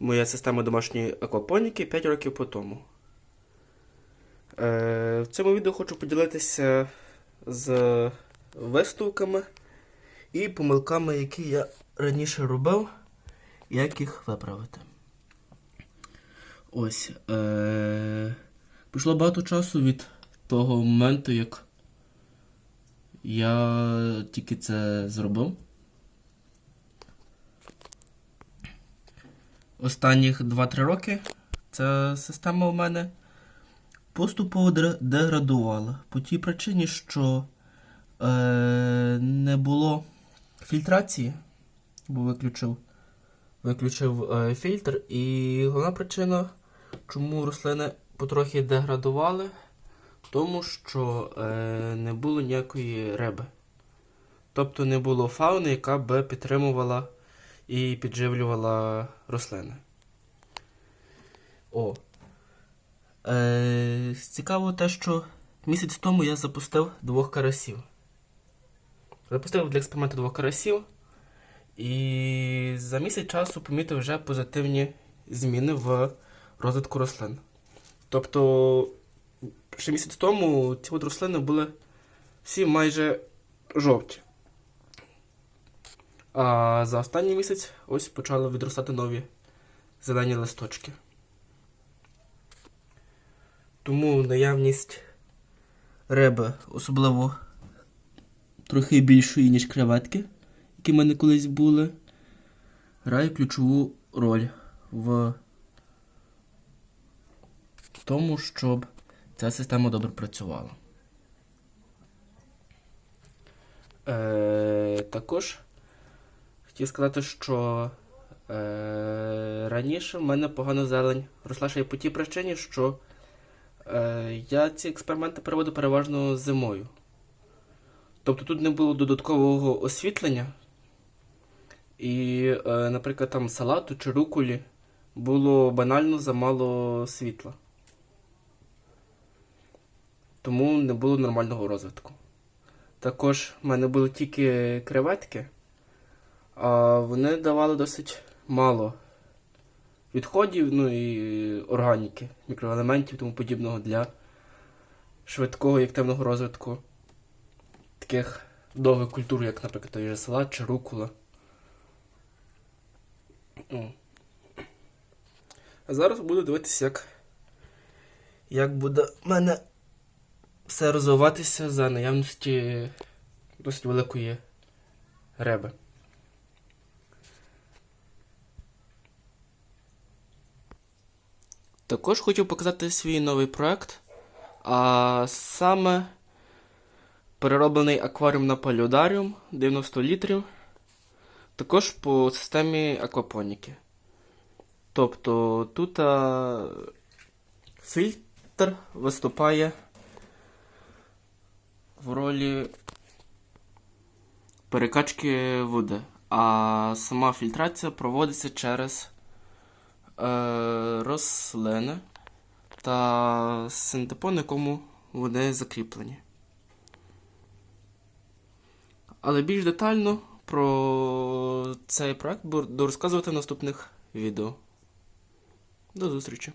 моя система домашньої аквапоніки 5 років по тому. Е, в цьому відео хочу поділитися з висновками і помилками, які я раніше робив, як їх виправити. Ось. Е, пройшло багато часу від того моменту, як я тільки це зробив. Останніх 2-3 роки ця система у мене поступово деградувала. По тій причині, що е, не було фільтрації, бо виключив, виключив е, фільтр. І головна причина, чому рослини потрохи деградували, тому, що е, не було ніякої риби. Тобто не було фауни, яка би підтримувала і підживлювала рослини. О. Е, цікаво те, що місяць тому я запустив двох карасів. Запустив для експерименту двох карасів. І за місяць часу помітив вже позитивні зміни в розвитку рослин. Тобто, ще місяць тому ці от рослини були всі майже жовті. А за останній місяць ось почали відростати нові зелені листочки. Тому наявність риби, особливо трохи більшої, ніж креветки, які в мене колись були, грає ключову роль в тому, щоб ця система добре працювала. Е, також хотів сказати, що е, раніше в мене погано зелень росла ще й по тій причині, що е, я ці експерименти проводив переважно зимою. Тобто тут не було додаткового освітлення. І, е, наприклад, там салату чи руколі було банально замало світла. Тому не було нормального розвитку. Також в мене були тільки креветки, вони давали досить мало відходів, ну і органіки, мікроелементів тому подібного для швидкого і активного розвитку таких довгих культур, як, наприклад, той же салат чи рукула. А зараз буду дивитися, як, як буде в мене все розвиватися за наявності досить великої риби. Також хотів показати свій новий проект, а саме перероблений акваріум на паліодаріум 90 літрів. Також по системі аквапоніки. Тобто тут а, фільтр виступає в ролі перекачки води, а сама фільтрація проводиться через рослини та синтепон, на якому вони закріплені. Але більш детально про цей проект буду розказувати в наступних відео. До зустрічі!